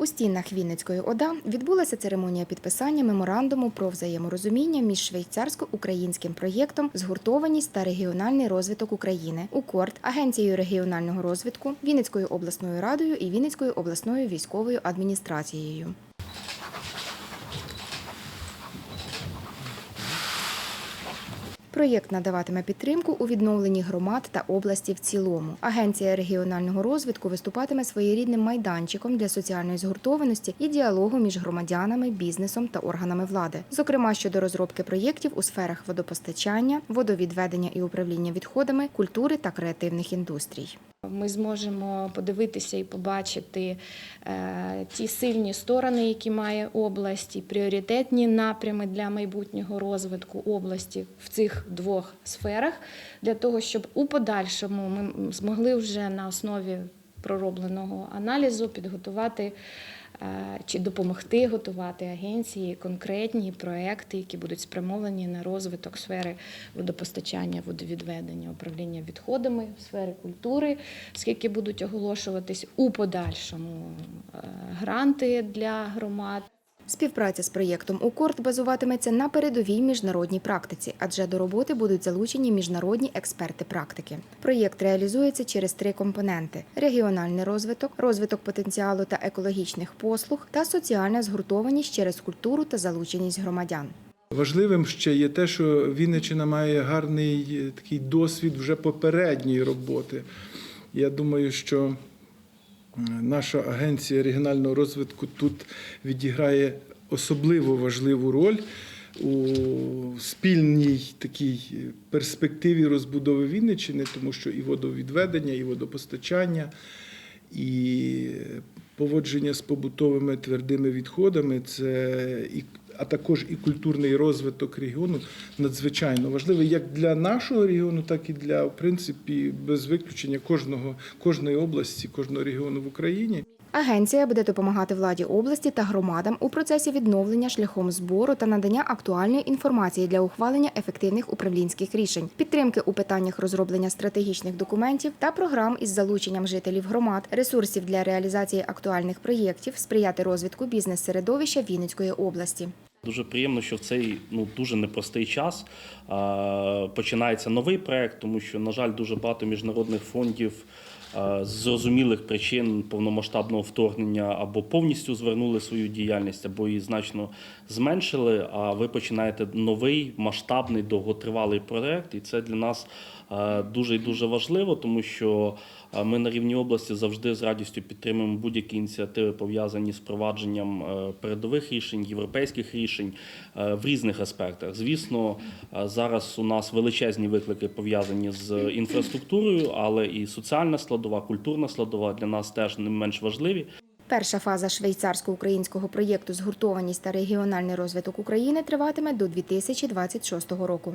У стінах Вінницької ОДА відбулася церемонія підписання меморандуму про взаєморозуміння між швейцарсько-українським проєктом Згуртованість та регіональний розвиток України УКОРД, Агенцією регіонального розвитку, Вінницькою обласною радою і Вінницькою обласною військовою адміністрацією. Проєкт надаватиме підтримку у відновленні громад та області в цілому. Агенція регіонального розвитку виступатиме своєрідним майданчиком для соціальної згуртованості і діалогу між громадянами, бізнесом та органами влади, зокрема щодо розробки проєктів у сферах водопостачання, водовідведення і управління відходами, культури та креативних індустрій. Ми зможемо подивитися і побачити е, ті сильні сторони, які має область, і пріоритетні напрями для майбутнього розвитку області в цих двох сферах, для того, щоб у подальшому ми змогли вже на основі проробленого аналізу підготувати чи допомогти готувати агенції конкретні проекти, які будуть спрямовані на розвиток сфери водопостачання, водовідведення, управління відходами, сфери культури, скільки будуть оголошуватись у подальшому е, гранти для громад. Співпраця з проєктом УКОРД базуватиметься на передовій міжнародній практиці, адже до роботи будуть залучені міжнародні експерти практики. Проєкт реалізується через три компоненти: регіональний розвиток, розвиток потенціалу та екологічних послуг та соціальна згуртованість через культуру та залученість громадян. Важливим ще є те, що Вінниччина має гарний е, такий досвід вже попередньої роботи. Я думаю, що наша агенція регіонального розвитку тут відіграє особливо важливу роль у спільній такій перспективі розбудови Вінниччини, тому що і водовідведення, і водопостачання, і поводження з побутовими твердими відходами це і а також і культурний розвиток регіону надзвичайно важливий як для нашого регіону, так і для в принципі без виключення кожного кожної області, кожного регіону в Україні. Агенція буде допомагати владі області та громадам у процесі відновлення шляхом збору та надання актуальної інформації для ухвалення ефективних управлінських рішень, підтримки у питаннях розроблення стратегічних документів та програм із залученням жителів громад, ресурсів для реалізації актуальних проєктів, сприяти розвитку бізнес-середовища Вінницької області. Дуже приємно, що в цей ну дуже непростий час починається новий проект, тому що, на жаль, дуже багато міжнародних фондів з зрозумілих причин повномасштабного вторгнення або повністю звернули свою діяльність, або її значно зменшили. А ви починаєте новий масштабний довготривалий проект, і це для нас е, дуже і дуже важливо, тому що е, ми на рівні області завжди з радістю підтримуємо будь-які ініціативи пов'язані з впровадженням е, передових рішень, європейських рішень е, в різних аспектах. Звісно, е, зараз у нас величезні виклики пов'язані з інфраструктурою, але і соціальна складова, культурна складова для нас теж не менш важливі. Перша фаза швейцарсько-українського проєкту Згуртованість та регіональний розвиток України триватиме до 2026 року.